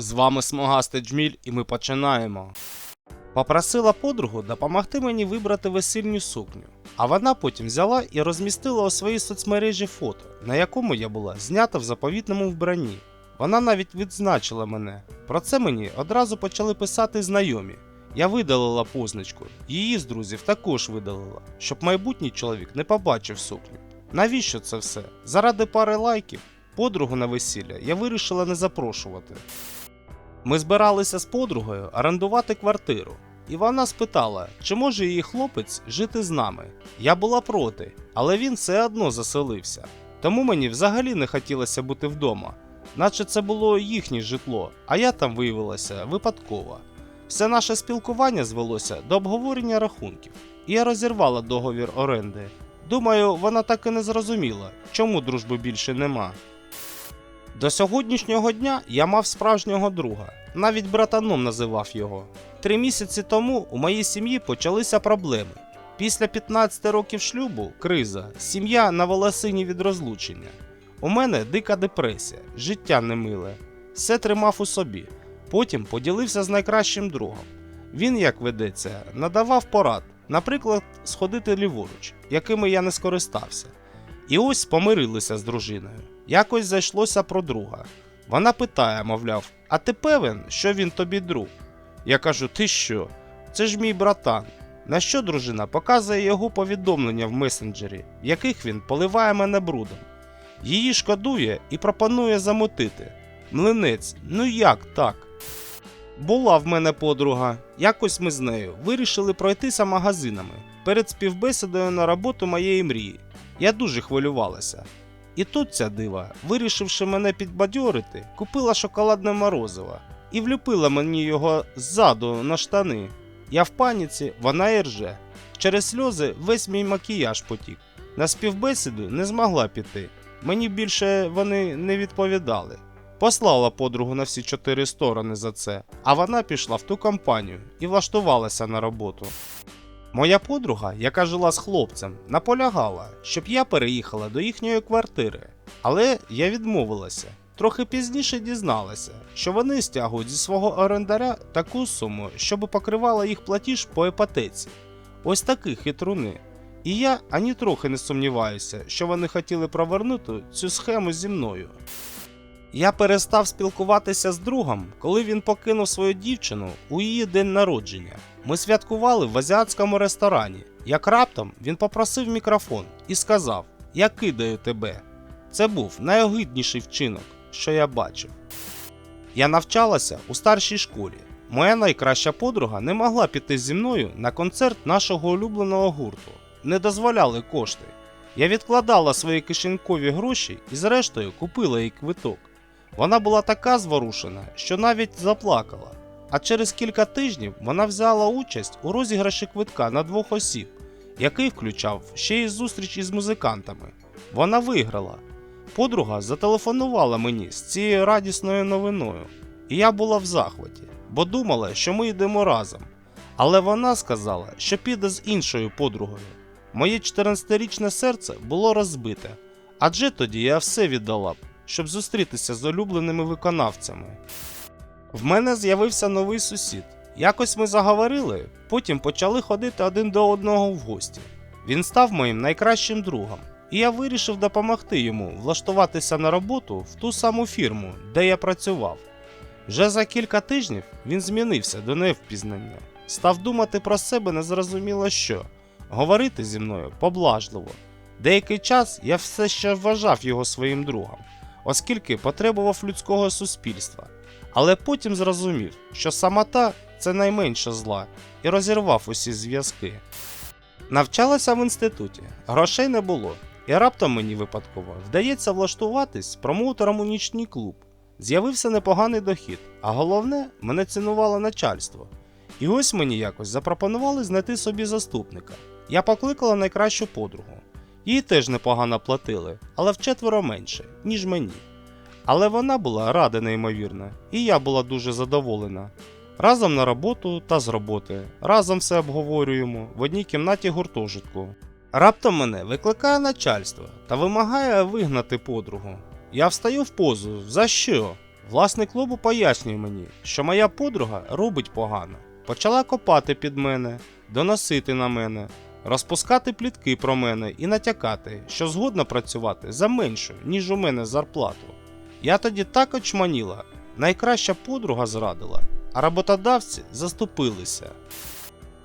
З вами Смогастий Джміль, і ми починаємо. Попросила подругу допомогти мені вибрати весільню сукню, а вона потім взяла і розмістила у своїй соцмережі фото, на якому я була знята в заповітному вбранні. Вона навіть відзначила мене. Про це мені одразу почали писати знайомі. Я видалила позначку, її з друзів також видалила, щоб майбутній чоловік не побачив сукню. Навіщо це все? Заради пари лайків? Подругу на весілля я вирішила не запрошувати. Ми збиралися з подругою орендувати квартиру, і вона спитала, чи може її хлопець жити з нами. Я була проти, але він все одно заселився. Тому мені взагалі не хотілося бути вдома, наче це було їхнє житло, а я там виявилася випадково. Все наше спілкування звелося до обговорення рахунків, і я розірвала договір оренди. Думаю, вона так і не зрозуміла, чому дружби більше нема. До сьогоднішнього дня я мав справжнього друга, навіть братаном називав його. Три місяці тому у моїй сім'ї почалися проблеми. Після 15 років шлюбу криза, сім'я на волосині від розлучення. У мене дика депресія, життя немиле. Все тримав у собі. Потім поділився з найкращим другом. Він, як ведеться, надавав порад, наприклад, сходити ліворуч, якими я не скористався. І ось помирилися з дружиною. Якось зайшлося про друга. Вона питає, мовляв, а ти певен, що він тобі друг? Я кажу, ти що? Це ж мій братан. На що дружина показує його повідомлення в месенджері, в яких він поливає мене брудом. Її шкодує і пропонує замотити. Млинець, ну як так? Була в мене подруга. Якось ми з нею вирішили пройтися магазинами перед співбесідою на роботу моєї мрії. Я дуже хвилювалася. І тут ця дива, вирішивши мене підбадьорити, купила шоколадне морозиво і влюпила мені його ззаду на штани. Я в паніці, вона і рже. Через сльози весь мій макіяж потік. На співбесіду не змогла піти. Мені більше вони не відповідали. Послала подругу на всі чотири сторони за це, а вона пішла в ту компанію і влаштувалася на роботу. Моя подруга, яка жила з хлопцем, наполягала, щоб я переїхала до їхньої квартири, але я відмовилася. Трохи пізніше дізналася, що вони стягують зі свого орендаря таку суму, щоб покривала їх платіж по іпотеці. Ось такі хитруни. І я ані трохи не сумніваюся, що вони хотіли провернути цю схему зі мною. Я перестав спілкуватися з другом, коли він покинув свою дівчину у її день народження. Ми святкували в азіатському ресторані. Як раптом він попросив мікрофон і сказав: Я кидаю тебе. Це був найогидніший вчинок, що я бачив. Я навчалася у старшій школі. Моя найкраща подруга не могла піти зі мною на концерт нашого улюбленого гурту. Не дозволяли кошти. Я відкладала свої кишенькові гроші і, зрештою, купила їй квиток. Вона була така зворушена, що навіть заплакала. А через кілька тижнів вона взяла участь у розіграші квитка на двох осіб, який включав ще й зустріч із музикантами. Вона виграла. Подруга зателефонувала мені з цією радісною новиною, і я була в захваті, бо думала, що ми йдемо разом. Але вона сказала, що піде з іншою подругою. Моє 14-річне серце було розбите, адже тоді я все віддала б, щоб зустрітися з улюбленими виконавцями. В мене з'явився новий сусід. Якось ми заговорили, потім почали ходити один до одного в гості. Він став моїм найкращим другом, і я вирішив допомогти йому влаштуватися на роботу в ту саму фірму, де я працював. Вже за кілька тижнів він змінився до невпізнання, став думати про себе незрозуміло що, говорити зі мною поблажливо. Деякий час я все ще вважав його своїм другом, оскільки потребував людського суспільства. Але потім зрозумів, що самота це найменше зла, і розірвав усі зв'язки. Навчалася в інституті, грошей не було, і раптом мені випадково вдається влаштуватись промоутером у нічний клуб. З'явився непоганий дохід, а головне, мене цінувало начальство. І ось мені якось запропонували знайти собі заступника. Я покликала найкращу подругу. Їй теж непогано платили, але вчетверо менше, ніж мені. Але вона була рада неймовірно, і я була дуже задоволена. Разом на роботу та з роботи, разом все обговорюємо в одній кімнаті гуртожитку. Раптом мене викликає начальство та вимагає вигнати подругу. Я встаю в позу. За що? власник клубу пояснює мені, що моя подруга робить погано. Почала копати під мене, доносити на мене, розпускати плітки про мене і натякати, що згодна працювати за меншу, ніж у мене зарплату. Я тоді так очманіла, найкраща подруга зрадила, а роботодавці заступилися.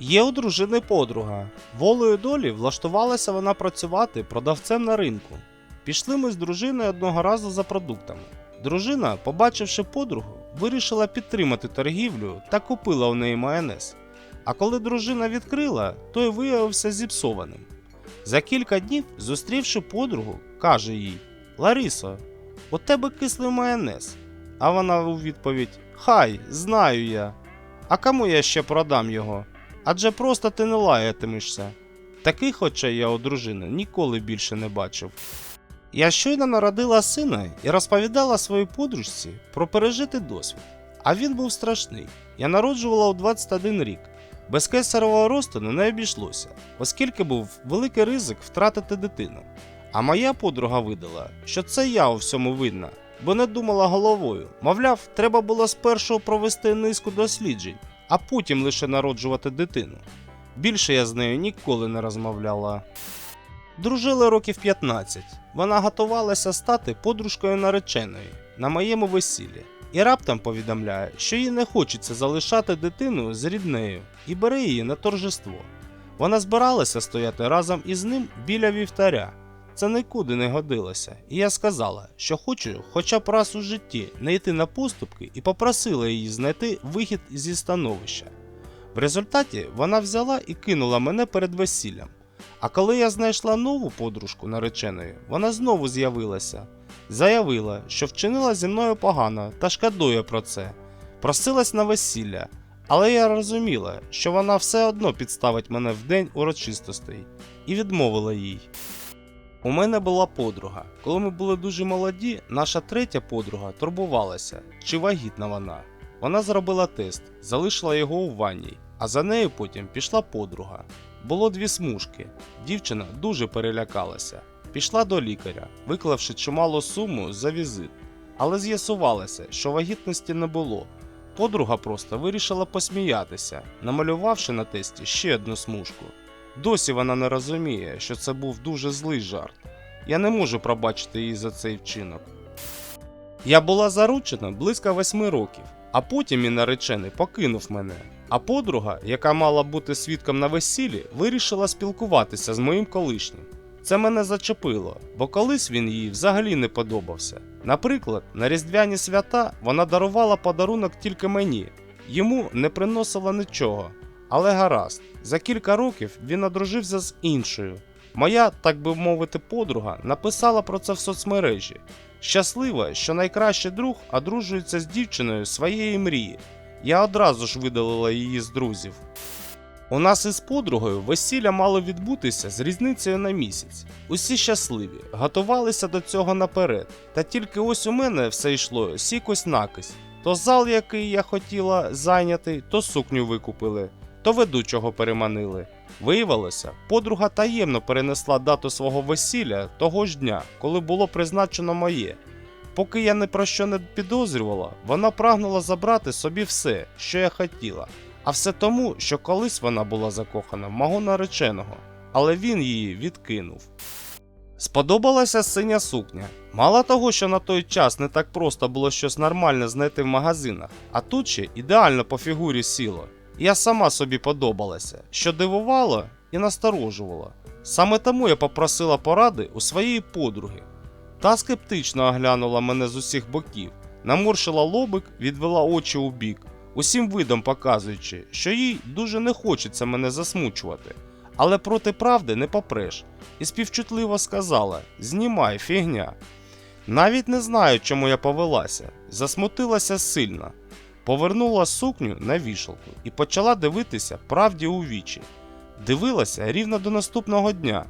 Є у дружини подруга. Волею долі влаштувалася вона працювати продавцем на ринку. Пішли ми з дружиною одного разу за продуктами. Дружина, побачивши подругу, вирішила підтримати торгівлю та купила у неї майонез. А коли дружина відкрила, той виявився зіпсованим. За кілька днів, зустрівши подругу, каже їй: Ларісо, у тебе кислий майонез. А вона у відповідь: Хай, знаю я. А кому я ще продам його? Адже просто ти не лаятимешся. Таких очей я у дружини ніколи більше не бачив. Я щойно народила сина і розповідала своїй подружці про пережитий досвід. А він був страшний. Я народжувала у 21 рік. Без кесаревого розтину не обійшлося, оскільки був великий ризик втратити дитину. А моя подруга видала, що це я у всьому винна, бо не думала головою. Мовляв, треба було спершу провести низку досліджень, а потім лише народжувати дитину. Більше я з нею ніколи не розмовляла. Дружили років 15. Вона готувалася стати подружкою нареченої на моєму весіллі. І раптом повідомляє, що їй не хочеться залишати дитину з ріднею і бере її на торжество. Вона збиралася стояти разом із ним біля вівтаря. Це нікуди не годилося, і я сказала, що хочу хоча б раз у житті не йти на поступки і попросила її знайти вихід зі становища. В результаті вона взяла і кинула мене перед весіллям. А коли я знайшла нову подружку нареченої, вона знову з'явилася. Заявила, що вчинила зі мною погано та шкодує про це. Просилась на весілля, але я розуміла, що вона все одно підставить мене в день урочистостей, і відмовила їй. У мене була подруга. Коли ми були дуже молоді, наша третя подруга турбувалася, чи вагітна вона. Вона зробила тест, залишила його у ванній, а за нею потім пішла подруга. Було дві смужки. Дівчина дуже перелякалася. Пішла до лікаря, виклавши чималу суму за візит. Але з'ясувалося, що вагітності не було. Подруга просто вирішила посміятися, намалювавши на тесті ще одну смужку. Досі вона не розуміє, що це був дуже злий жарт. Я не можу пробачити її за цей вчинок. Я була заручена близько восьми років, а потім мій наречений покинув мене. А подруга, яка мала бути свідком на весіллі, вирішила спілкуватися з моїм колишнім. Це мене зачепило, бо колись він їй взагалі не подобався. Наприклад, на різдвяні свята вона дарувала подарунок тільки мені, йому не приносила нічого. Але гаразд, за кілька років він одружився з іншою. Моя, так би мовити, подруга написала про це в соцмережі. Щаслива, що найкращий друг одружується з дівчиною своєї мрії. Я одразу ж видалила її з друзів. У нас із подругою весілля мало відбутися з різницею на місяць. Усі щасливі, готувалися до цього наперед. Та тільки ось у мене все йшло сікось накись. То зал, який я хотіла зайняти, то сукню викупили, то ведучого переманили. Виявилося, подруга таємно перенесла дату свого весілля того ж дня, коли було призначено моє. Поки я ні про що не підозрювала, вона прагнула забрати собі все, що я хотіла. А все тому, що колись вона була закохана в мого нареченого, але він її відкинув. Сподобалася синя сукня. Мало того, що на той час не так просто було щось нормальне знайти в магазинах, а тут ще ідеально по фігурі сіло. Я сама собі подобалася, що дивувало і насторожувало. Саме тому я попросила поради у своєї подруги. Та скептично оглянула мене з усіх боків, наморшила лобик, відвела очі у бік, усім видом показуючи, що їй дуже не хочеться мене засмучувати. Але проти правди не попреш, і співчутливо сказала: Знімай фігня. Навіть не знаю, чому я повелася, засмутилася сильно, повернула сукню на вішалку і почала дивитися правді у вічі. Дивилася рівно до наступного дня,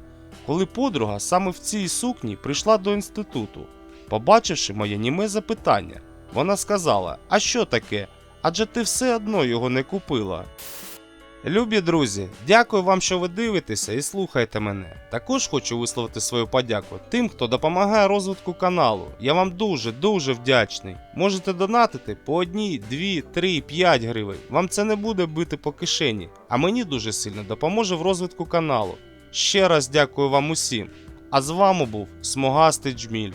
коли подруга саме в цій сукні прийшла до інституту. Побачивши моє німе запитання, вона сказала: А що таке? Адже ти все одно його не купила. Любі друзі, дякую вам, що ви дивитеся і слухаєте мене. Також хочу висловити свою подяку тим, хто допомагає розвитку каналу. Я вам дуже дуже вдячний. Можете донатити по одній, дві, три, п'ять гривень. Вам це не буде бити по кишені, а мені дуже сильно допоможе в розвитку каналу. Ще раз дякую вам усім. А з вами був Смугастий Джміль.